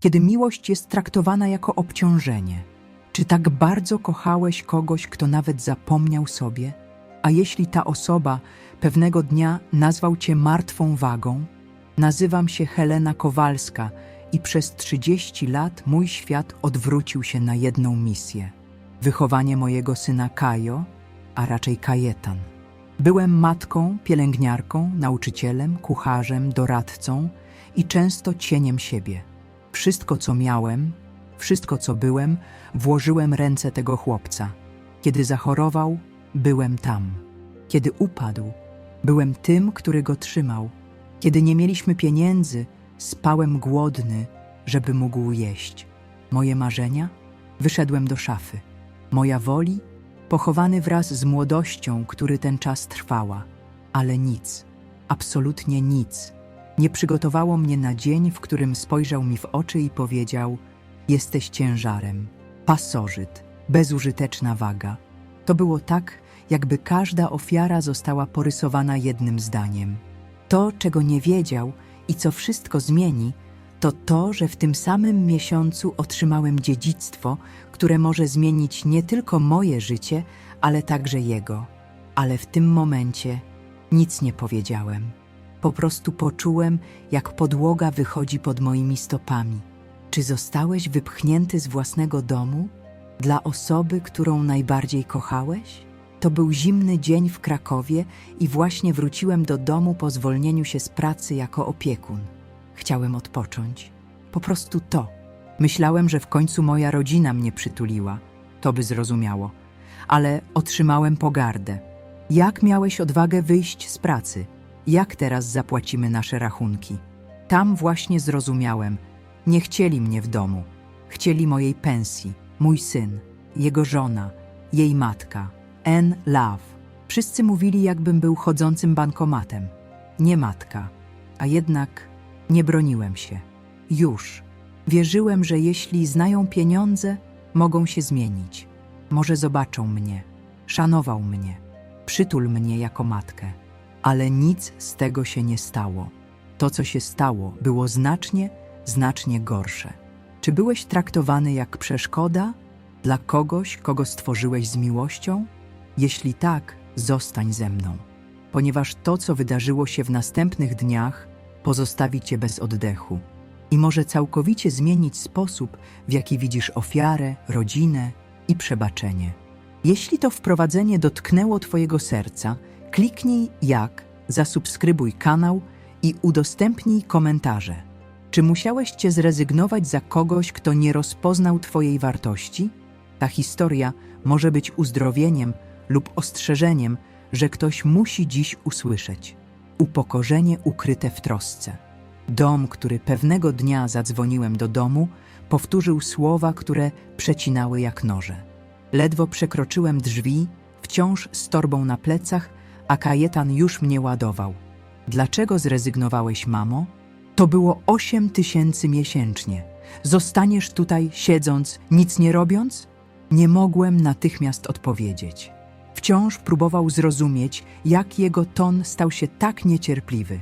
kiedy miłość jest traktowana jako obciążenie? Czy tak bardzo kochałeś kogoś, kto nawet zapomniał sobie? A jeśli ta osoba pewnego dnia nazwał cię martwą wagą? Nazywam się Helena Kowalska i przez 30 lat mój świat odwrócił się na jedną misję wychowanie mojego syna Kajo, a raczej Kajetan. Byłem matką, pielęgniarką, nauczycielem, kucharzem, doradcą i często cieniem siebie. Wszystko, co miałem, wszystko, co byłem, włożyłem ręce tego chłopca. Kiedy zachorował, byłem tam. Kiedy upadł, byłem tym, który go trzymał. Kiedy nie mieliśmy pieniędzy, spałem głodny, żeby mógł jeść. Moje marzenia? Wyszedłem do szafy. Moja woli? Pochowany wraz z młodością, który ten czas trwała. Ale nic, absolutnie nic, nie przygotowało mnie na dzień, w którym spojrzał mi w oczy i powiedział: Jesteś ciężarem, pasożyt, bezużyteczna waga. To było tak, jakby każda ofiara została porysowana jednym zdaniem. To, czego nie wiedział i co wszystko zmieni, to to, że w tym samym miesiącu otrzymałem dziedzictwo, które może zmienić nie tylko moje życie, ale także jego. Ale w tym momencie nic nie powiedziałem. Po prostu poczułem, jak podłoga wychodzi pod moimi stopami. Czy zostałeś wypchnięty z własnego domu dla osoby, którą najbardziej kochałeś? To był zimny dzień w Krakowie i właśnie wróciłem do domu po zwolnieniu się z pracy jako opiekun. Chciałem odpocząć. Po prostu to. Myślałem, że w końcu moja rodzina mnie przytuliła. To by zrozumiało. Ale otrzymałem pogardę. Jak miałeś odwagę wyjść z pracy? Jak teraz zapłacimy nasze rachunki? Tam właśnie zrozumiałem. Nie chcieli mnie w domu. Chcieli mojej pensji, mój syn, jego żona, jej matka, N. Love. Wszyscy mówili, jakbym był chodzącym bankomatem. Nie matka, a jednak nie broniłem się. Już. Wierzyłem, że jeśli znają pieniądze, mogą się zmienić. Może zobaczą mnie, szanował mnie, przytul mnie jako matkę. Ale nic z tego się nie stało. To, co się stało, było znacznie, znacznie gorsze. Czy byłeś traktowany jak przeszkoda dla kogoś, kogo stworzyłeś z miłością? Jeśli tak, zostań ze mną, ponieważ to, co wydarzyło się w następnych dniach, pozostawi cię bez oddechu i może całkowicie zmienić sposób, w jaki widzisz ofiarę, rodzinę i przebaczenie. Jeśli to wprowadzenie dotknęło Twojego serca, kliknij jak, zasubskrybuj kanał i udostępnij komentarze. Czy musiałeś cię zrezygnować za kogoś, kto nie rozpoznał Twojej wartości? Ta historia może być uzdrowieniem lub ostrzeżeniem, że ktoś musi dziś usłyszeć upokorzenie ukryte w trosce. Dom, który pewnego dnia zadzwoniłem do domu, powtórzył słowa, które przecinały jak noże. Ledwo przekroczyłem drzwi, wciąż z torbą na plecach, a Kajetan już mnie ładował. Dlaczego zrezygnowałeś, mamo? To było osiem tysięcy miesięcznie. Zostaniesz tutaj siedząc, nic nie robiąc? Nie mogłem natychmiast odpowiedzieć. Wciąż próbował zrozumieć, jak jego ton stał się tak niecierpliwy.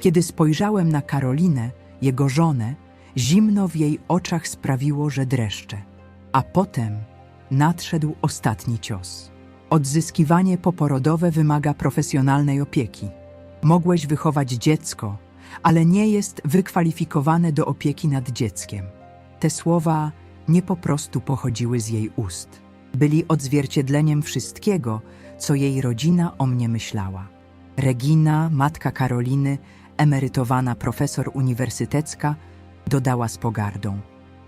Kiedy spojrzałem na Karolinę, jego żonę, zimno w jej oczach sprawiło, że dreszcze. A potem nadszedł ostatni cios. Odzyskiwanie poporodowe wymaga profesjonalnej opieki. Mogłeś wychować dziecko, ale nie jest wykwalifikowane do opieki nad dzieckiem. Te słowa nie po prostu pochodziły z jej ust. Byli odzwierciedleniem wszystkiego, co jej rodzina o mnie myślała. Regina, matka Karoliny, emerytowana profesor uniwersytecka, dodała z pogardą: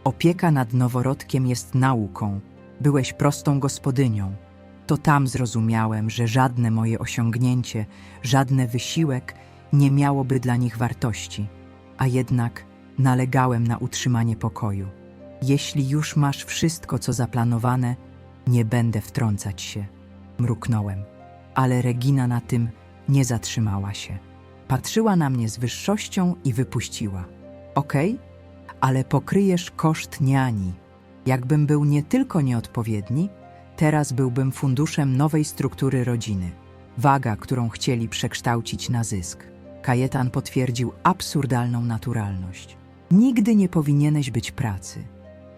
Opieka nad noworodkiem jest nauką. Byłeś prostą gospodynią. To tam zrozumiałem, że żadne moje osiągnięcie, żadne wysiłek nie miałoby dla nich wartości, a jednak nalegałem na utrzymanie pokoju. Jeśli już masz wszystko, co zaplanowane, nie będę wtrącać się. Mruknąłem, ale Regina na tym nie zatrzymała się. Patrzyła na mnie z wyższością i wypuściła. Okej, ale pokryjesz koszt niani. Jakbym był nie tylko nieodpowiedni, teraz byłbym funduszem nowej struktury rodziny. Waga, którą chcieli przekształcić na zysk. Kajetan potwierdził absurdalną naturalność. Nigdy nie powinieneś być pracy.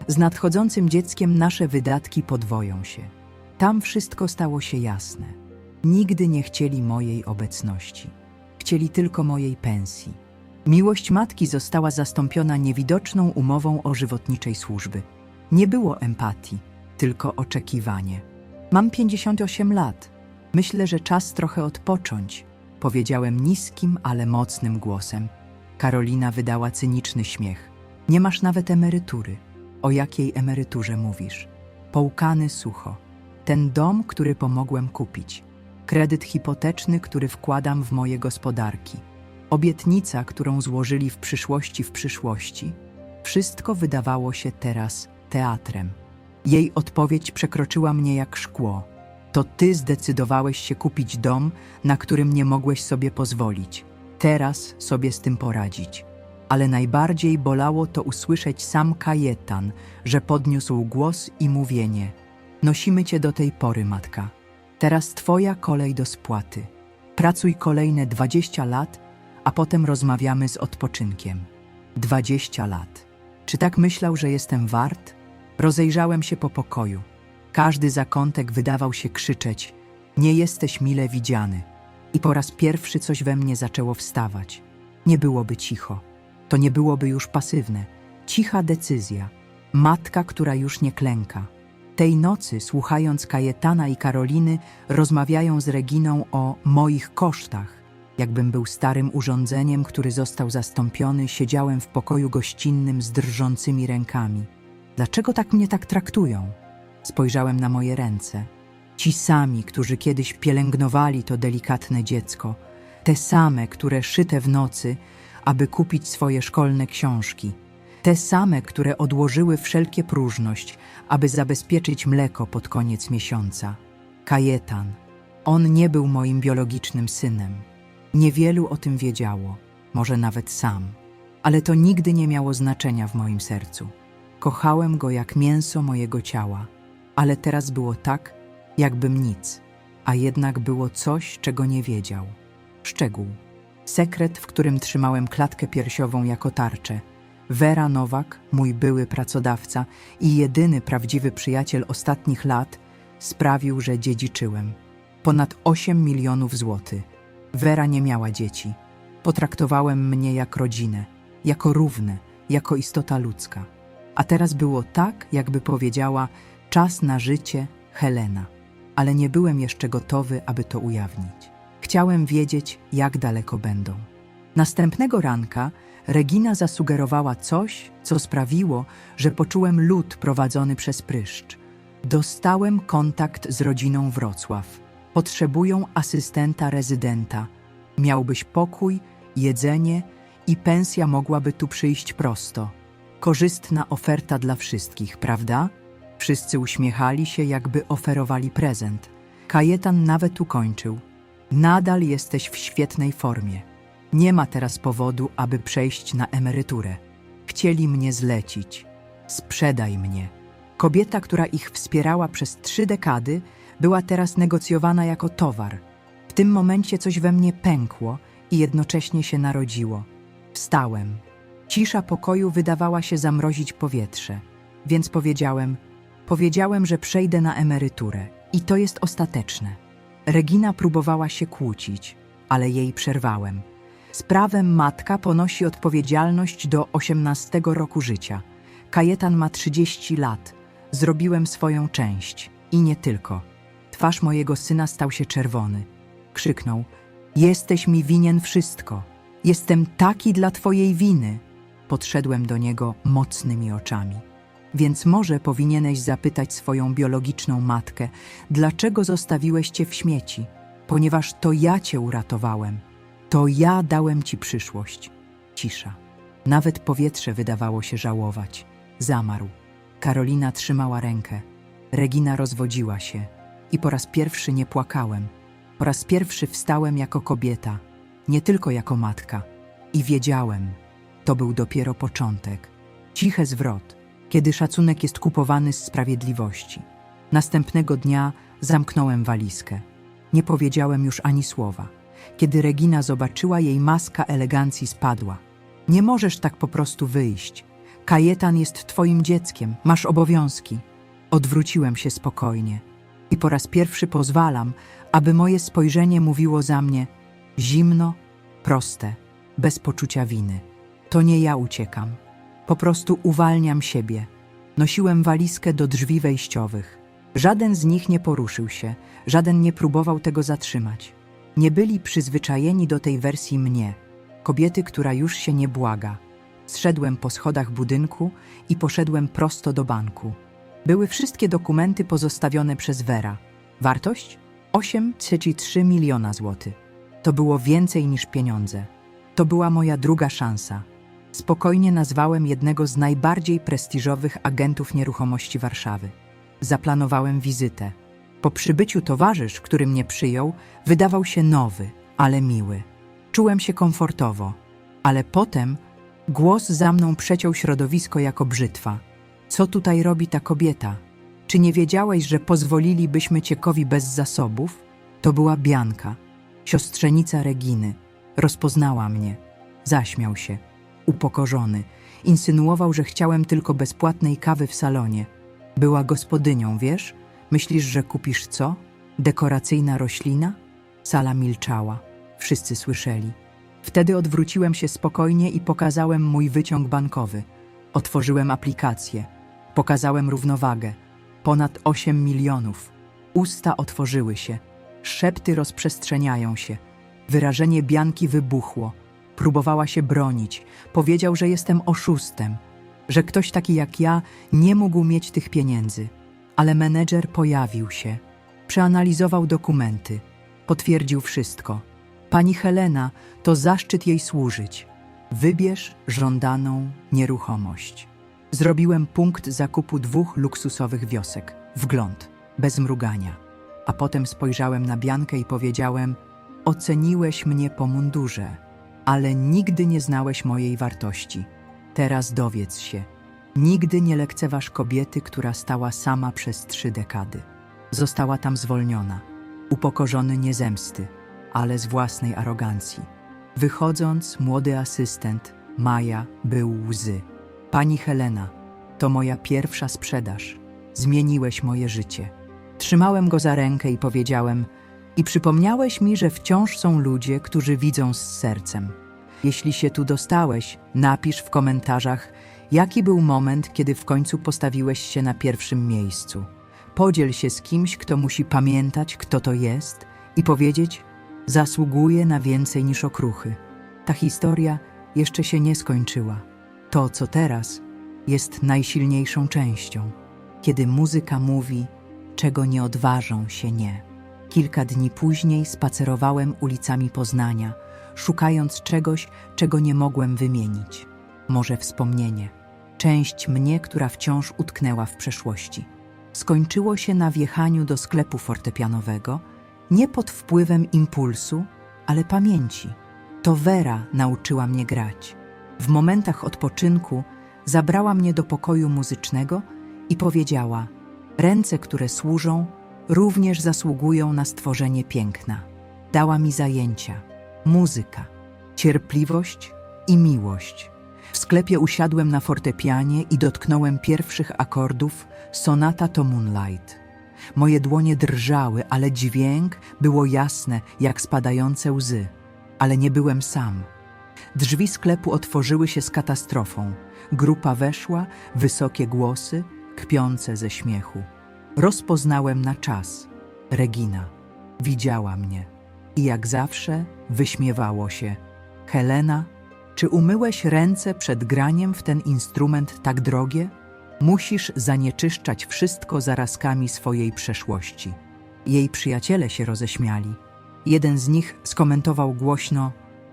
Z nadchodzącym dzieckiem nasze wydatki podwoją się. Tam wszystko stało się jasne. Nigdy nie chcieli mojej obecności. Chcieli tylko mojej pensji. Miłość matki została zastąpiona niewidoczną umową o żywotniczej służby. Nie było empatii, tylko oczekiwanie. Mam 58 lat. Myślę, że czas trochę odpocząć, powiedziałem niskim, ale mocnym głosem. Karolina wydała cyniczny śmiech. Nie masz nawet emerytury. O jakiej emeryturze mówisz? Połkany sucho. Ten dom, który pomogłem kupić. Kredyt hipoteczny, który wkładam w moje gospodarki. Obietnica, którą złożyli w przyszłości w przyszłości. Wszystko wydawało się teraz teatrem. Jej odpowiedź przekroczyła mnie jak szkło. To ty zdecydowałeś się kupić dom, na którym nie mogłeś sobie pozwolić. Teraz sobie z tym poradzić. Ale najbardziej bolało to usłyszeć sam Kajetan, że podniósł głos i mówienie: Nosimy cię do tej pory, matka. Teraz twoja kolej do spłaty. Pracuj kolejne 20 lat, a potem rozmawiamy z odpoczynkiem. 20 lat. Czy tak myślał, że jestem wart? Rozejrzałem się po pokoju. Każdy zakątek wydawał się krzyczeć: Nie jesteś mile widziany. I po raz pierwszy coś we mnie zaczęło wstawać. Nie byłoby cicho. To nie byłoby już pasywne. Cicha decyzja. Matka, która już nie klęka. Tej nocy, słuchając Kajetana i Karoliny, rozmawiają z Reginą o moich kosztach. Jakbym był starym urządzeniem, który został zastąpiony, siedziałem w pokoju gościnnym z drżącymi rękami. Dlaczego tak mnie tak traktują? Spojrzałem na moje ręce. Ci sami, którzy kiedyś pielęgnowali to delikatne dziecko, te same, które szyte w nocy, aby kupić swoje szkolne książki, te same, które odłożyły wszelkie próżność, aby zabezpieczyć mleko pod koniec miesiąca. Kajetan. On nie był moim biologicznym synem. Niewielu o tym wiedziało, może nawet sam, ale to nigdy nie miało znaczenia w moim sercu. Kochałem go jak mięso mojego ciała, ale teraz było tak, jakbym nic, a jednak było coś, czego nie wiedział. Szczegół. Sekret, w którym trzymałem klatkę piersiową jako tarczę. Vera Nowak, mój były pracodawca i jedyny prawdziwy przyjaciel ostatnich lat, sprawił, że dziedziczyłem. Ponad 8 milionów złotych. Vera nie miała dzieci. Potraktowałem mnie jak rodzinę, jako równe, jako istota ludzka. A teraz było tak, jakby powiedziała: czas na życie, Helena. Ale nie byłem jeszcze gotowy, aby to ujawnić. Chciałem wiedzieć, jak daleko będą. Następnego ranka Regina zasugerowała coś, co sprawiło, że poczułem lód prowadzony przez pryszcz. Dostałem kontakt z rodziną Wrocław. Potrzebują asystenta rezydenta. Miałbyś pokój, jedzenie i pensja mogłaby tu przyjść prosto. Korzystna oferta dla wszystkich, prawda? Wszyscy uśmiechali się, jakby oferowali prezent. Kajetan nawet ukończył. Nadal jesteś w świetnej formie. Nie ma teraz powodu, aby przejść na emeryturę. Chcieli mnie zlecić. Sprzedaj mnie. Kobieta, która ich wspierała przez trzy dekady, była teraz negocjowana jako towar. W tym momencie coś we mnie pękło i jednocześnie się narodziło. Wstałem. Cisza pokoju wydawała się zamrozić powietrze, więc powiedziałem: Powiedziałem, że przejdę na emeryturę i to jest ostateczne. Regina próbowała się kłócić, ale jej przerwałem. Z prawem matka ponosi odpowiedzialność do 18 roku życia. Kajetan ma 30 lat. Zrobiłem swoją część i nie tylko. Twarz mojego syna stał się czerwony. Krzyknął: Jesteś mi winien wszystko. Jestem taki dla twojej winy. Podszedłem do niego mocnymi oczami. Więc może powinieneś zapytać swoją biologiczną matkę, dlaczego zostawiłeś cię w śmieci? Ponieważ to ja cię uratowałem. To ja dałem ci przyszłość. Cisza. Nawet powietrze wydawało się żałować. Zamarł. Karolina trzymała rękę. Regina rozwodziła się. I po raz pierwszy nie płakałem. Po raz pierwszy wstałem jako kobieta, nie tylko jako matka. I wiedziałem, to był dopiero początek. Cichy zwrot, kiedy szacunek jest kupowany z sprawiedliwości. Następnego dnia zamknąłem walizkę. Nie powiedziałem już ani słowa. Kiedy Regina zobaczyła, jej maska elegancji spadła. Nie możesz tak po prostu wyjść. Kajetan jest twoim dzieckiem, masz obowiązki. Odwróciłem się spokojnie i po raz pierwszy pozwalam, aby moje spojrzenie mówiło za mnie zimno, proste, bez poczucia winy. To nie ja uciekam. Po prostu uwalniam siebie. Nosiłem walizkę do drzwi wejściowych. Żaden z nich nie poruszył się, żaden nie próbował tego zatrzymać. Nie byli przyzwyczajeni do tej wersji mnie, kobiety, która już się nie błaga. Zszedłem po schodach budynku i poszedłem prosto do banku. Były wszystkie dokumenty pozostawione przez Vera. Wartość? 8,3 miliona złotych. To było więcej niż pieniądze. To była moja druga szansa. Spokojnie nazwałem jednego z najbardziej prestiżowych agentów nieruchomości Warszawy. Zaplanowałem wizytę. Po przybyciu towarzysz, który mnie przyjął, wydawał się nowy, ale miły. Czułem się komfortowo, ale potem głos za mną przeciął środowisko jako brzytwa. Co tutaj robi ta kobieta? Czy nie wiedziałeś, że pozwolilibyśmy ciekowi bez zasobów? To była Bianka, siostrzenica Reginy. Rozpoznała mnie. Zaśmiał się. Upokorzony. Insynuował, że chciałem tylko bezpłatnej kawy w salonie. Była gospodynią, wiesz? Myślisz, że kupisz co? Dekoracyjna roślina? Sala milczała. Wszyscy słyszeli. Wtedy odwróciłem się spokojnie i pokazałem mój wyciąg bankowy. Otworzyłem aplikację. Pokazałem równowagę. Ponad 8 milionów. Usta otworzyły się. Szepty rozprzestrzeniają się. Wyrażenie Bianki wybuchło. Próbowała się bronić. Powiedział, że jestem oszustem, że ktoś taki jak ja nie mógł mieć tych pieniędzy. Ale menedżer pojawił się. Przeanalizował dokumenty. Potwierdził wszystko. Pani Helena, to zaszczyt jej służyć. Wybierz żądaną nieruchomość. Zrobiłem punkt zakupu dwóch luksusowych wiosek. Wgląd, bez mrugania. A potem spojrzałem na Biankę i powiedziałem: Oceniłeś mnie po mundurze, ale nigdy nie znałeś mojej wartości. Teraz dowiedz się. Nigdy nie lekceważ kobiety, która stała sama przez trzy dekady. Została tam zwolniona, upokorzony nie zemsty, ale z własnej arogancji. Wychodząc, młody asystent, Maja, był łzy. Pani Helena, to moja pierwsza sprzedaż. Zmieniłeś moje życie. Trzymałem go za rękę i powiedziałem: I przypomniałeś mi, że wciąż są ludzie, którzy widzą z sercem. Jeśli się tu dostałeś, napisz w komentarzach, jaki był moment, kiedy w końcu postawiłeś się na pierwszym miejscu. Podziel się z kimś, kto musi pamiętać, kto to jest i powiedzieć: Zasługuje na więcej niż okruchy. Ta historia jeszcze się nie skończyła. To, co teraz, jest najsilniejszą częścią, kiedy muzyka mówi, czego nie odważą się nie. Kilka dni później spacerowałem ulicami Poznania, szukając czegoś, czego nie mogłem wymienić. Może wspomnienie, część mnie, która wciąż utknęła w przeszłości. Skończyło się na wjechaniu do sklepu fortepianowego, nie pod wpływem impulsu, ale pamięci. To Vera nauczyła mnie grać. W momentach odpoczynku zabrała mnie do pokoju muzycznego i powiedziała: Ręce, które służą, również zasługują na stworzenie piękna. Dała mi zajęcia, muzyka, cierpliwość i miłość. W sklepie usiadłem na fortepianie i dotknąłem pierwszych akordów Sonata to Moonlight. Moje dłonie drżały, ale dźwięk było jasne jak spadające łzy. Ale nie byłem sam. Drzwi sklepu otworzyły się z katastrofą. Grupa weszła, wysokie głosy, kpiące ze śmiechu. Rozpoznałem na czas. Regina. Widziała mnie. I jak zawsze wyśmiewało się. Helena, czy umyłeś ręce przed graniem w ten instrument tak drogie? Musisz zanieczyszczać wszystko zarazkami swojej przeszłości. Jej przyjaciele się roześmiali. Jeden z nich skomentował głośno: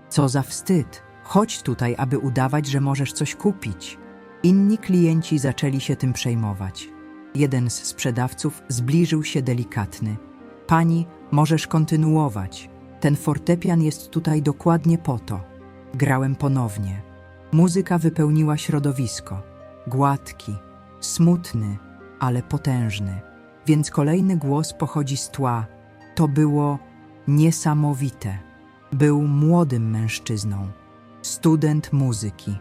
Co za wstyd, chodź tutaj, aby udawać, że możesz coś kupić. Inni klienci zaczęli się tym przejmować. Jeden z sprzedawców zbliżył się delikatny: Pani, możesz kontynuować. Ten fortepian jest tutaj dokładnie po to. Grałem ponownie. Muzyka wypełniła środowisko. Gładki, smutny, ale potężny. Więc kolejny głos pochodzi z tła. To było niesamowite. Był młodym mężczyzną. student muzyki.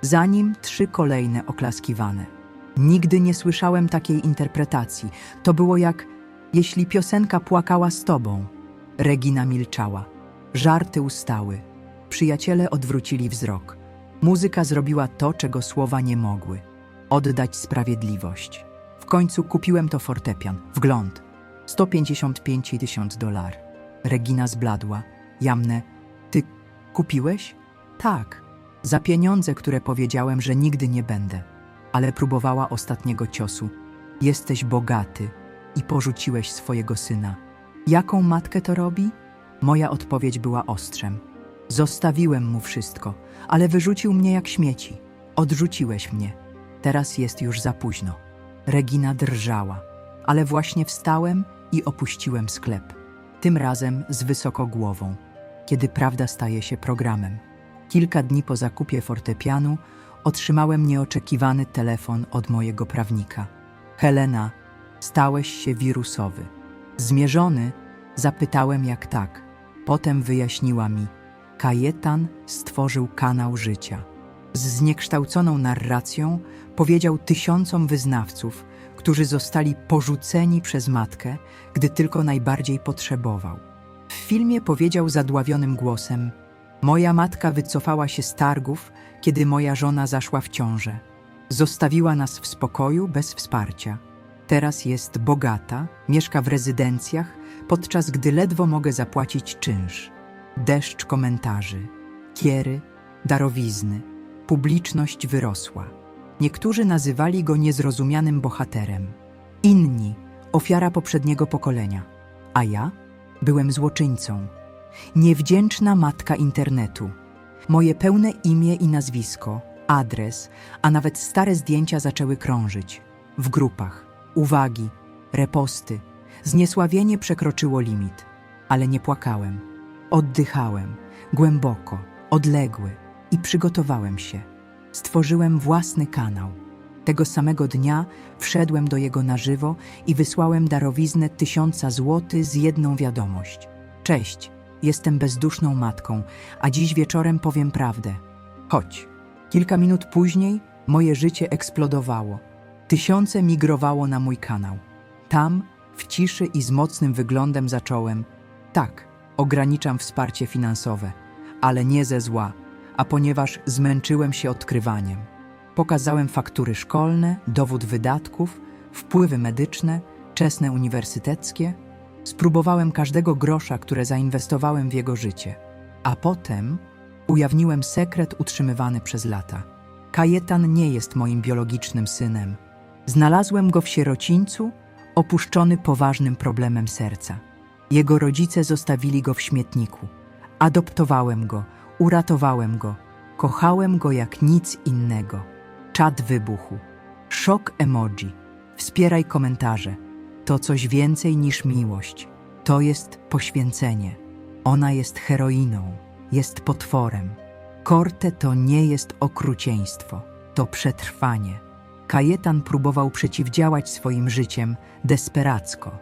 Za nim trzy kolejne oklaskiwane. Nigdy nie słyszałem takiej interpretacji. To było jak jeśli piosenka płakała z tobą. Regina milczała. Żarty ustały. Przyjaciele odwrócili wzrok. Muzyka zrobiła to, czego słowa nie mogły. Oddać sprawiedliwość. W końcu kupiłem to fortepian. Wgląd. 155 tysięcy dolar. Regina zbladła. Jamne. Ty kupiłeś? Tak. Za pieniądze, które powiedziałem, że nigdy nie będę. Ale próbowała ostatniego ciosu. Jesteś bogaty i porzuciłeś swojego syna. Jaką matkę to robi? Moja odpowiedź była ostrzem. Zostawiłem mu wszystko, ale wyrzucił mnie jak śmieci. Odrzuciłeś mnie. Teraz jest już za późno. Regina drżała, ale właśnie wstałem i opuściłem sklep. Tym razem z wysoko głową, kiedy prawda staje się programem. Kilka dni po zakupie fortepianu otrzymałem nieoczekiwany telefon od mojego prawnika. Helena, stałeś się wirusowy. Zmierzony, zapytałem jak tak. Potem wyjaśniła mi. Kajetan stworzył kanał życia. Z zniekształconą narracją powiedział tysiącom wyznawców, którzy zostali porzuceni przez matkę, gdy tylko najbardziej potrzebował. W filmie powiedział zadławionym głosem: Moja matka wycofała się z targów, kiedy moja żona zaszła w ciążę. Zostawiła nas w spokoju bez wsparcia. Teraz jest bogata, mieszka w rezydencjach, podczas gdy ledwo mogę zapłacić czynsz. Deszcz komentarzy, kiery, darowizny, publiczność wyrosła. Niektórzy nazywali go niezrozumianym bohaterem, inni ofiara poprzedniego pokolenia, a ja byłem złoczyńcą. Niewdzięczna matka internetu. Moje pełne imię i nazwisko, adres, a nawet stare zdjęcia zaczęły krążyć w grupach. Uwagi, reposty. Zniesławienie przekroczyło limit, ale nie płakałem. Oddychałem, głęboko, odległy i przygotowałem się. Stworzyłem własny kanał. Tego samego dnia wszedłem do jego na żywo i wysłałem darowiznę tysiąca złotych z jedną wiadomość. Cześć, jestem bezduszną matką, a dziś wieczorem powiem prawdę. Chodź. Kilka minut później moje życie eksplodowało. Tysiące migrowało na mój kanał. Tam, w ciszy i z mocnym wyglądem zacząłem. Tak, ograniczam wsparcie finansowe, ale nie ze zła, a ponieważ zmęczyłem się odkrywaniem. Pokazałem faktury szkolne, dowód wydatków, wpływy medyczne, czesne uniwersyteckie. Spróbowałem każdego grosza, które zainwestowałem w jego życie. A potem ujawniłem sekret utrzymywany przez lata. Kajetan nie jest moim biologicznym synem. Znalazłem go w sierocińcu, opuszczony poważnym problemem serca. Jego rodzice zostawili go w śmietniku. Adoptowałem go, uratowałem go, kochałem go jak nic innego. Czad wybuchł. Szok emoji. Wspieraj komentarze. To coś więcej niż miłość. To jest poświęcenie. Ona jest heroiną, jest potworem. Korte to nie jest okrucieństwo, to przetrwanie. Kajetan próbował przeciwdziałać swoim życiem desperacko,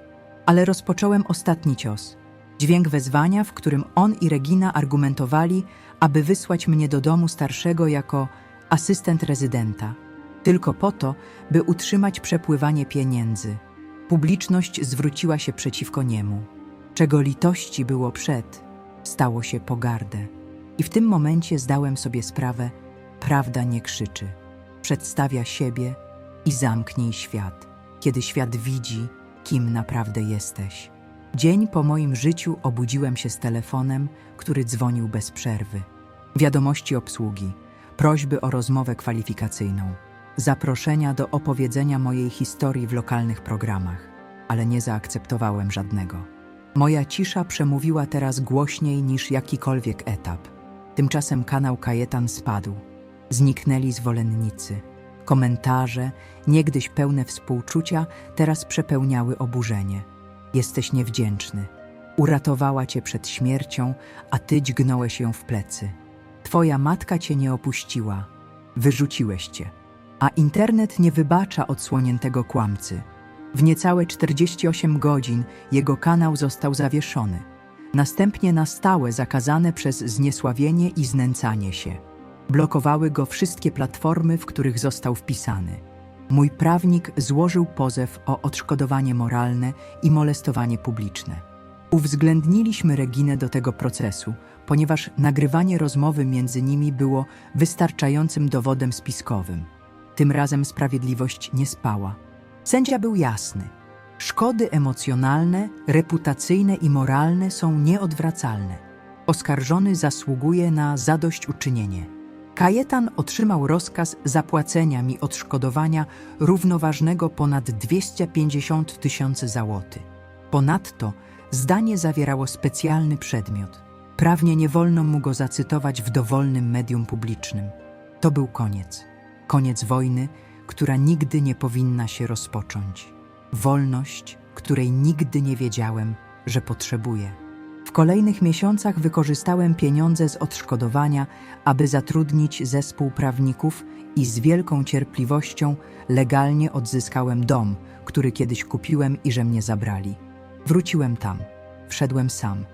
ale rozpocząłem ostatni cios. Dźwięk wezwania, w którym on i Regina argumentowali, aby wysłać mnie do domu starszego jako asystent rezydenta, tylko po to, by utrzymać przepływanie pieniędzy. Publiczność zwróciła się przeciwko niemu. Czego litości było przed, stało się pogardę. I w tym momencie zdałem sobie sprawę, prawda nie krzyczy. Przedstawia siebie i zamknij świat, kiedy świat widzi, kim naprawdę jesteś. Dzień po moim życiu obudziłem się z telefonem, który dzwonił bez przerwy. Wiadomości obsługi, prośby o rozmowę kwalifikacyjną, zaproszenia do opowiedzenia mojej historii w lokalnych programach, ale nie zaakceptowałem żadnego. Moja cisza przemówiła teraz głośniej niż jakikolwiek etap. Tymczasem kanał Kajetan spadł. Zniknęli zwolennicy. Komentarze, niegdyś pełne współczucia, teraz przepełniały oburzenie. Jesteś niewdzięczny. Uratowała cię przed śmiercią, a ty dźgnąłeś ją w plecy. Twoja matka cię nie opuściła. Wyrzuciłeś cię. A internet nie wybacza odsłoniętego kłamcy. W niecałe 48 godzin jego kanał został zawieszony. Następnie na stałe zakazane przez zniesławienie i znęcanie się. Blokowały go wszystkie platformy, w których został wpisany. Mój prawnik złożył pozew o odszkodowanie moralne i molestowanie publiczne. Uwzględniliśmy Reginę do tego procesu, ponieważ nagrywanie rozmowy między nimi było wystarczającym dowodem spiskowym. Tym razem sprawiedliwość nie spała. Sędzia był jasny. Szkody emocjonalne, reputacyjne i moralne są nieodwracalne. Oskarżony zasługuje na zadośćuczynienie. Kajetan otrzymał rozkaz zapłacenia mi odszkodowania równoważnego ponad 250 tysięcy załoty. Ponadto zdanie zawierało specjalny przedmiot. Prawnie nie wolno mu go zacytować w dowolnym medium publicznym. To był koniec. Koniec wojny, która nigdy nie powinna się rozpocząć. Wolność, której nigdy nie wiedziałem, że potrzebuję. W kolejnych miesiącach wykorzystałem pieniądze z odszkodowania, aby zatrudnić zespół prawników i z wielką cierpliwością legalnie odzyskałem dom, który kiedyś kupiłem i że mnie zabrali. Wróciłem tam. Wszedłem sam.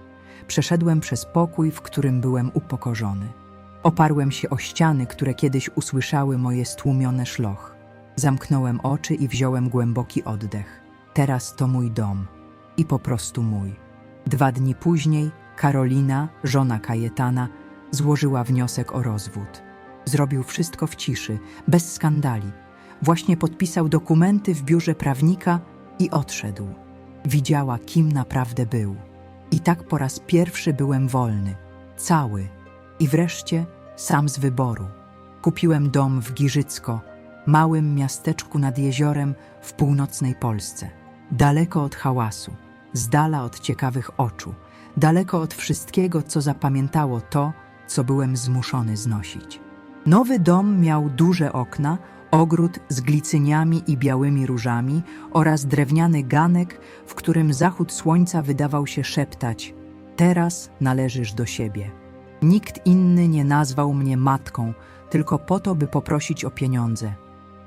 Przeszedłem przez pokój, w którym byłem upokorzony. Oparłem się o ściany, które kiedyś usłyszały moje stłumione szloch. Zamknąłem oczy i wziąłem głęboki oddech. Teraz to mój dom. I po prostu mój. Dwa dni później Karolina, żona Kajetana, złożyła wniosek o rozwód. Zrobił wszystko w ciszy, bez skandali. Właśnie podpisał dokumenty w biurze prawnika i odszedł. Widziała, kim naprawdę był. I tak po raz pierwszy byłem wolny, cały. I wreszcie sam z wyboru. Kupiłem dom w Giżycko, małym miasteczku nad jeziorem w północnej Polsce. Daleko od hałasu, z dala od ciekawych oczu, daleko od wszystkiego, co zapamiętało to, co byłem zmuszony znosić. Nowy dom miał duże okna, ogród z glicyniami i białymi różami oraz drewniany ganek, w którym zachód słońca wydawał się szeptać: Teraz należysz do siebie. Nikt inny nie nazwał mnie matką, tylko po to, by poprosić o pieniądze.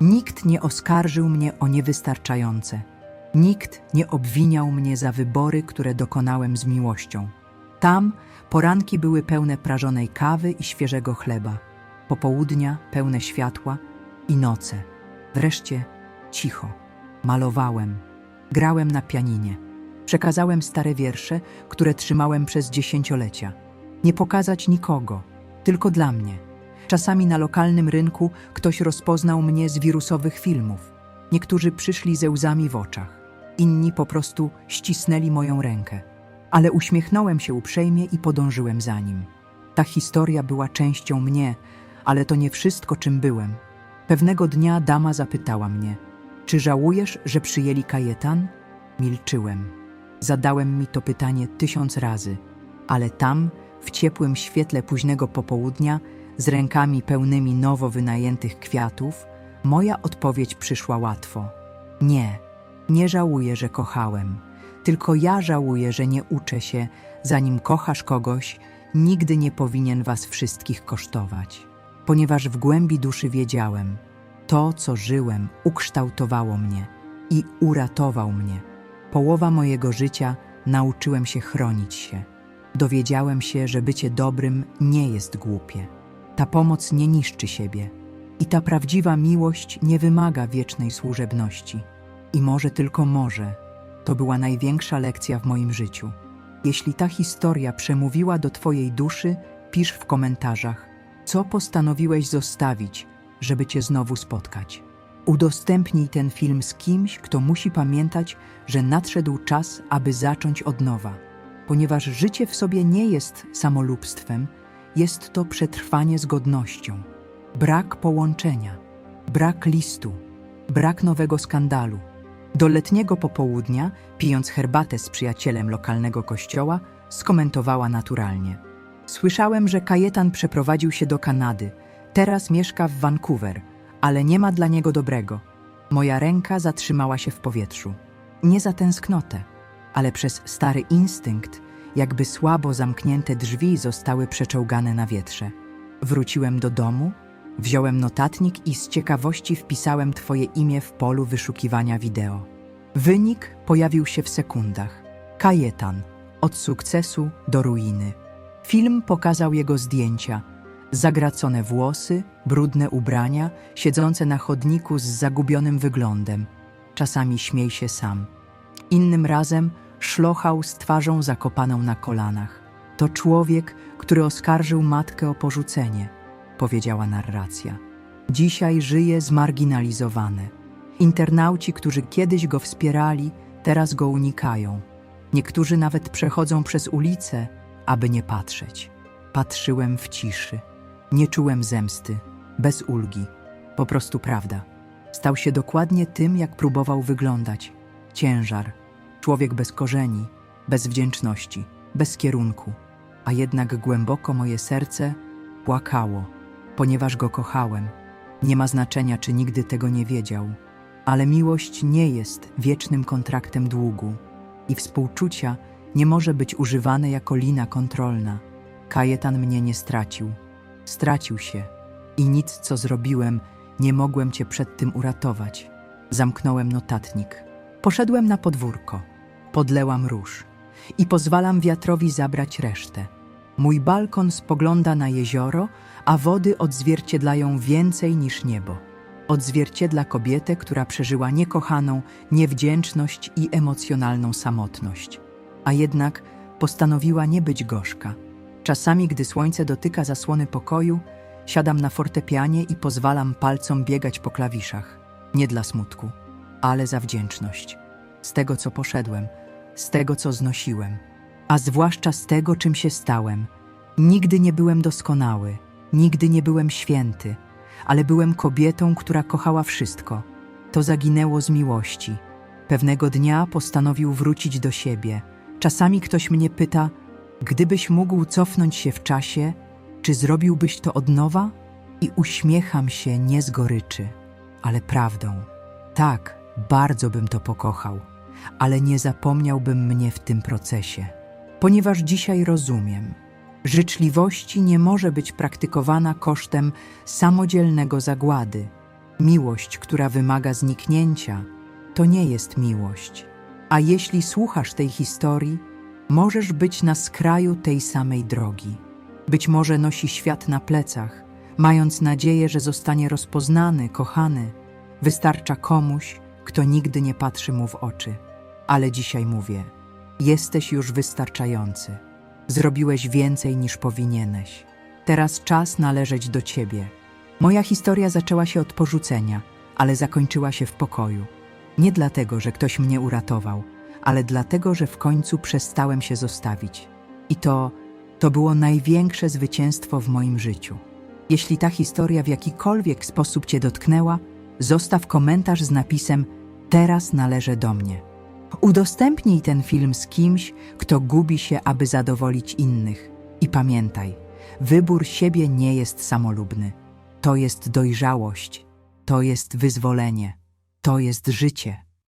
Nikt nie oskarżył mnie o niewystarczające. Nikt nie obwiniał mnie za wybory, które dokonałem z miłością. Tam poranki były pełne prażonej kawy i świeżego chleba, popołudnia pełne światła i noce. Wreszcie cicho. Malowałem, grałem na pianinie. Przekazałem stare wiersze, które trzymałem przez dziesięciolecia. Nie pokazać nikogo, tylko dla mnie. Czasami na lokalnym rynku ktoś rozpoznał mnie z wirusowych filmów. Niektórzy przyszli ze łzami w oczach, inni po prostu ścisnęli moją rękę. Ale uśmiechnąłem się uprzejmie i podążyłem za nim. Ta historia była częścią mnie, ale to nie wszystko, czym byłem. Pewnego dnia dama zapytała mnie: Czy żałujesz, że przyjęli kajetan? Milczyłem. Zadałem mi to pytanie tysiąc razy, ale tam, w ciepłym świetle późnego popołudnia, z rękami pełnymi nowo wynajętych kwiatów, moja odpowiedź przyszła łatwo. Nie, nie żałuję, że kochałem. Tylko ja żałuję, że nie uczę się, zanim kochasz kogoś, nigdy nie powinien was wszystkich kosztować. Ponieważ w głębi duszy wiedziałem, to, co żyłem, ukształtowało mnie i uratował mnie. Połowa mojego życia nauczyłem się chronić się. Dowiedziałem się, że bycie dobrym nie jest głupie. Ta pomoc nie niszczy siebie. I ta prawdziwa miłość nie wymaga wiecznej służebności. I może tylko może. To była największa lekcja w moim życiu. Jeśli ta historia przemówiła do Twojej duszy, pisz w komentarzach, co postanowiłeś zostawić, żeby Cię znowu spotkać. Udostępnij ten film z kimś, kto musi pamiętać, że nadszedł czas, aby zacząć od nowa. Ponieważ życie w sobie nie jest samolubstwem, jest to przetrwanie z godnością. Brak połączenia, brak listu, brak nowego skandalu. Do letniego popołudnia, pijąc herbatę z przyjacielem lokalnego kościoła, skomentowała naturalnie. Słyszałem, że Kajetan przeprowadził się do Kanady. Teraz mieszka w Vancouver, ale nie ma dla niego dobrego. Moja ręka zatrzymała się w powietrzu. Nie za tęsknotę, ale przez stary instynkt, jakby słabo zamknięte drzwi zostały przeczołgane na wietrze. Wróciłem do domu, wziąłem notatnik i z ciekawości wpisałem Twoje imię w polu wyszukiwania wideo. Wynik pojawił się w sekundach. Kajetan. Od sukcesu do ruiny. Film pokazał jego zdjęcia, Zagracone włosy, brudne ubrania, siedzące na chodniku z zagubionym wyglądem. Czasami śmiej się sam. Innym razem szlochał z twarzą zakopaną na kolanach. To człowiek, który oskarżył matkę o porzucenie, powiedziała narracja. Dzisiaj żyje zmarginalizowany. Internauci, którzy kiedyś go wspierali, teraz go unikają. Niektórzy nawet przechodzą przez ulicę, aby nie patrzeć. Patrzyłem w ciszy. Nie czułem zemsty, bez ulgi. Po prostu prawda. Stał się dokładnie tym, jak próbował wyglądać. Ciężar, człowiek bez korzeni, bez wdzięczności, bez kierunku. A jednak głęboko moje serce płakało, ponieważ go kochałem. Nie ma znaczenia, czy nigdy tego nie wiedział. Ale miłość nie jest wiecznym kontraktem długu i współczucia nie może być używane jako lina kontrolna. Kajetan mnie nie stracił. Stracił się i nic, co zrobiłem, nie mogłem cię przed tym uratować. Zamknąłem notatnik. Poszedłem na podwórko. Podlełam róż i pozwalam wiatrowi zabrać resztę. Mój balkon spogląda na jezioro, a wody odzwierciedlają więcej niż niebo. Odzwierciedla kobietę, która przeżyła niekochaną, niewdzięczność i emocjonalną samotność. A jednak postanowiła nie być gorzka. Czasami, gdy słońce dotyka zasłony pokoju, siadam na fortepianie i pozwalam palcom biegać po klawiszach. Nie dla smutku, ale za wdzięczność. Z tego, co poszedłem, z tego, co znosiłem, a zwłaszcza z tego, czym się stałem. Nigdy nie byłem doskonały, nigdy nie byłem święty, ale byłem kobietą, która kochała wszystko. To zaginęło z miłości. Pewnego dnia postanowił wrócić do siebie. Czasami ktoś mnie pyta, gdybyś mógł cofnąć się w czasie, czy zrobiłbyś to od nowa? I uśmiecham się nie z goryczy, ale prawdą. Tak, bardzo bym to pokochał, ale nie zapomniałbym mnie w tym procesie, ponieważ dzisiaj rozumiem. Życzliwości nie może być praktykowana kosztem samodzielnego zagłady. Miłość, która wymaga zniknięcia, to nie jest miłość. A jeśli słuchasz tej historii, możesz być na skraju tej samej drogi. Być może nosi świat na plecach, mając nadzieję, że zostanie rozpoznany, kochany. Wystarcza komuś, kto nigdy nie patrzy mu w oczy. Ale dzisiaj mówię: jesteś już wystarczający. Zrobiłeś więcej niż powinieneś. Teraz czas należeć do ciebie. Moja historia zaczęła się od porzucenia, ale zakończyła się w pokoju. Nie dlatego, że ktoś mnie uratował, ale dlatego, że w końcu przestałem się zostawić. I to, to było największe zwycięstwo w moim życiu. Jeśli ta historia w jakikolwiek sposób Cię dotknęła, zostaw komentarz z napisem Teraz należy do mnie. Udostępnij ten film z kimś, kto gubi się, aby zadowolić innych. I pamiętaj, wybór siebie nie jest samolubny. To jest dojrzałość, to jest wyzwolenie, to jest życie.